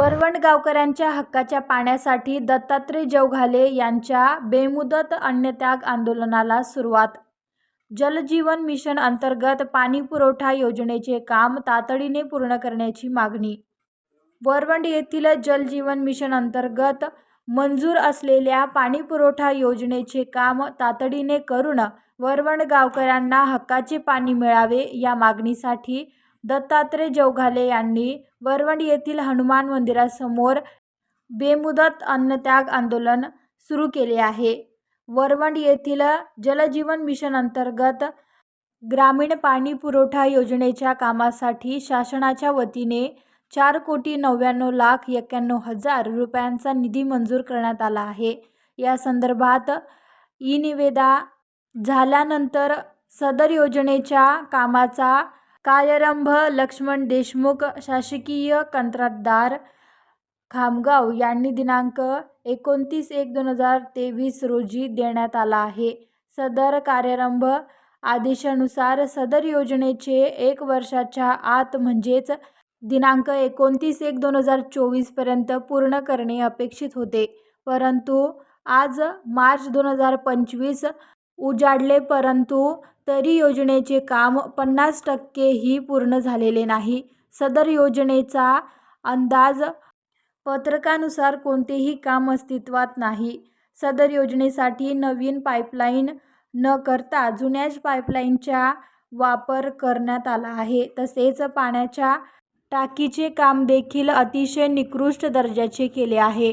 वरवणगावकरांच्या गावकऱ्यांच्या हक्काच्या पाण्यासाठी दत्तात्रय जवघाले यांच्या बेमुदत अन्नत्याग आंदोलनाला सुरुवात. जलजीवन मिशन अंतर्गत पाणीपुरवठा योजनेचे काम तातडीने पूर्ण करण्याची मागणी. वरवंड येथील जलजीवन मिशन अंतर्गत मंजूर असलेल्या पाणीपुरवठा योजनेचे काम तातडीने करून वरवंड गावकऱ्यांना हक्काचे पाणी मिळावे या मागणीसाठी दत्तात्रय जवघाले यांनी वरवंड येथील हनुमान मंदिरासमोर बेमुदत अन्नत्याग आंदोलन सुरू केले आहे. वरवंड येथील जलजीवन मिशन अंतर्गत ग्रामीण पाणी पुरवठा योजनेच्या कामासाठी शासनाच्या वतीने चार कोटी नव्याण्णव लाख एक्क्याण्णव हजार रुपयांचा निधी मंजूर करण्यात आला आहे. या संदर्भात ई निवेदा झाल्यानंतर सदर योजनेच्या कामाचा कार्यारंभ लक्ष्मण देशमुख शासकीय कंत्राटदार खामगाव यांनी दिनांक एकोणतीस एक दोन हजार तेवीस रोजी देण्यात आला आहे. सदर कार्यारंभ आदेशानुसार सदर योजनेचे एक वर्षाच्या आत म्हणजेच दिनांक एकोणतीस एक दोन हजार चोवीसपर्यंत पूर्ण करणे अपेक्षित होते. परंतु आज मार्च दोन हजार पंचवीस उजाडले परंतु तरी योजनेचे काम पन्नास टक्केही पूर्ण झालेले नाही. सदर योजनेचा अंदाज पत्रकानुसार कोणतेही काम अस्तित्वात नाही. सदर योजनेसाठी नवीन पाईपलाईन न करता जुन्याच पाईपलाईनचा वापर करण्यात आला आहे. तसेच पाण्याच्या टाकीचे काम देखील अतिशय निकृष्ट दर्जाचे केले आहे.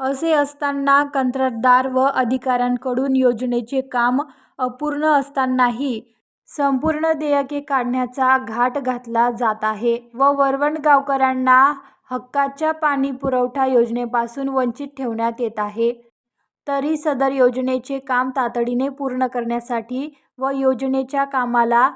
असे असताना कंत्राटदार व अधिकाऱ्यांकडून योजनेचे काम अपूर्ण असतानाही संपूर्ण देयके काढण्याचा घाट घातला जात आहे व वरवण गावकऱ्यांना हक्काच्या पाणी पुरवठा योजनेपासून वंचित ठेवण्यात येत आहे. तरी सदर योजनेचे काम तातडीने पूर्ण करण्यासाठी व योजनेच्या कामाला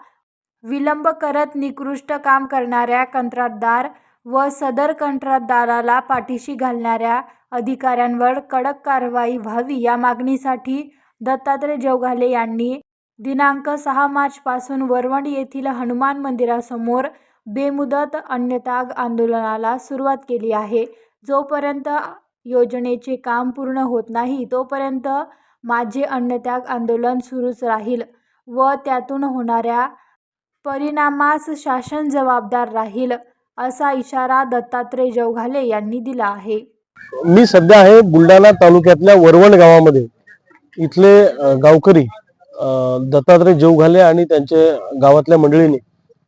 विलंब करत निकृष्ट काम करणाऱ्या कंत्राटदार व सदर कंत्राटदाराला पाठीशी घालणाऱ्या अधिकाऱ्यांवर कडक कारवाई व्हावी या मागणीसाठी दत्तात्रय जवघाले यांनी दिनांक सहा मार्चपासून वरवंड येथील हनुमान मंदिरासमोर बेमुदत अन्नत्याग आंदोलनाला सुरुवात केली आहे. जोपर्यंत योजनेचे काम पूर्ण होत नाही तोपर्यंत माझे अन्नत्याग आंदोलन सुरूच राहील व त्यातून होणाऱ्या परिणामास शासन जबाबदार राहील. असा इशारा दत्तात्रय जवघाले यांनी दिला आहे. मी सध्या आहे बुलढाणा तालुक्यातल्या वरवण गावामध्ये. इथले गावकरी दत्तात्रय जेवघाले आणि त्यांचे गावातल्या मंडळीने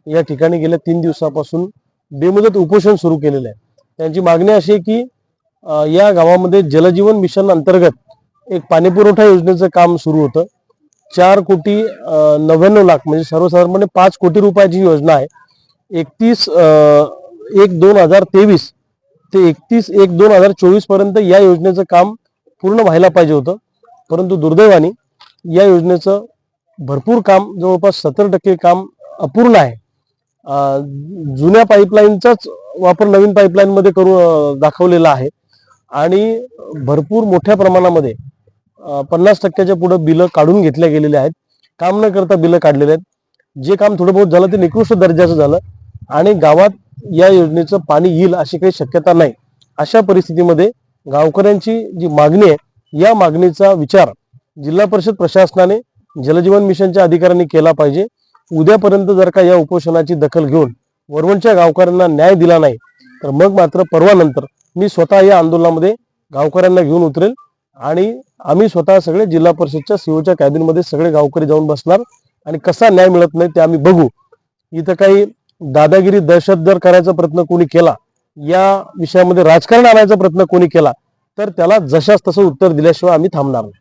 या ठिकाणी गेल्या तीन दिवसापासून बेमुदत उपोषण सुरू केलेलं आहे. त्यांची मागणी अशी आहे की या गावामध्ये जलजीवन मिशन अंतर्गत एक पाणीपुरवठा योजनेचं काम सुरू होतं. चार कोटी नव्याण्णव लाख म्हणजे सर्वसाधारणपणे पाच कोटी रुपयाची योजना आहे. एकतीस एक दोन हजार तेवीस ते एकतीस एक दोन हजार चोवीसपर्यंत या योजनेचं काम पूर्ण व्हायला पाहिजे होतं. परंतु दुर्दैवाने या योजनेचं भरपूर काम जवळपास सत्तर टक्के काम अपूर्ण आहे. जुन्या पाईपलाईनचाच वापर नवीन पाईपलाईनमध्ये करू करून दाखवलेला आहे. आणि भरपूर मोठ्या प्रमाणामध्ये पन्नास टक्क्याच्या पुढे बिलं काढून घेतल्या गेलेली आहेत. काम न करता बिलं काढलेले आहेत. जे काम थोडं बहुत झालं ते निकृष्ट दर्जाचं झालं. आणि गावात या योजनेचं पाणी येईल अशी काही शक्यता नाही. अशा परिस्थितीमध्ये गावकऱ्यांची जी मागणी आहे या मागणीचा विचार जिल्हा परिषद प्रशासनाने जलजीवन मिशनच्या अधिकाऱ्यांनी केला पाहिजे. उद्यापर्यंत जर का या उपोषणाची दखल घेऊन वरवणच्या गावकऱ्यांना न्याय दिला नाही तर मग मात्र परवानंतर मी स्वतः या आंदोलनामध्ये गावकऱ्यांना घेऊन उतरेल आणि आम्ही स्वतः सगळे जिल्हा परिषदच्या सीओच्या कॅबिनमध्ये सगळे गावकरी जाऊन बसणार आणि कसा न्याय मिळत नाही ते आम्ही बघू. इथं काही दादागिरी दहशत जर करायचा प्रयत्न कोणी केला या विषयामध्ये राजकारण आणायचा प्रयत्न कोणी केला तर त्याला जशास तसं उत्तर दिल्याशिवाय आम्ही थांबणार नाही.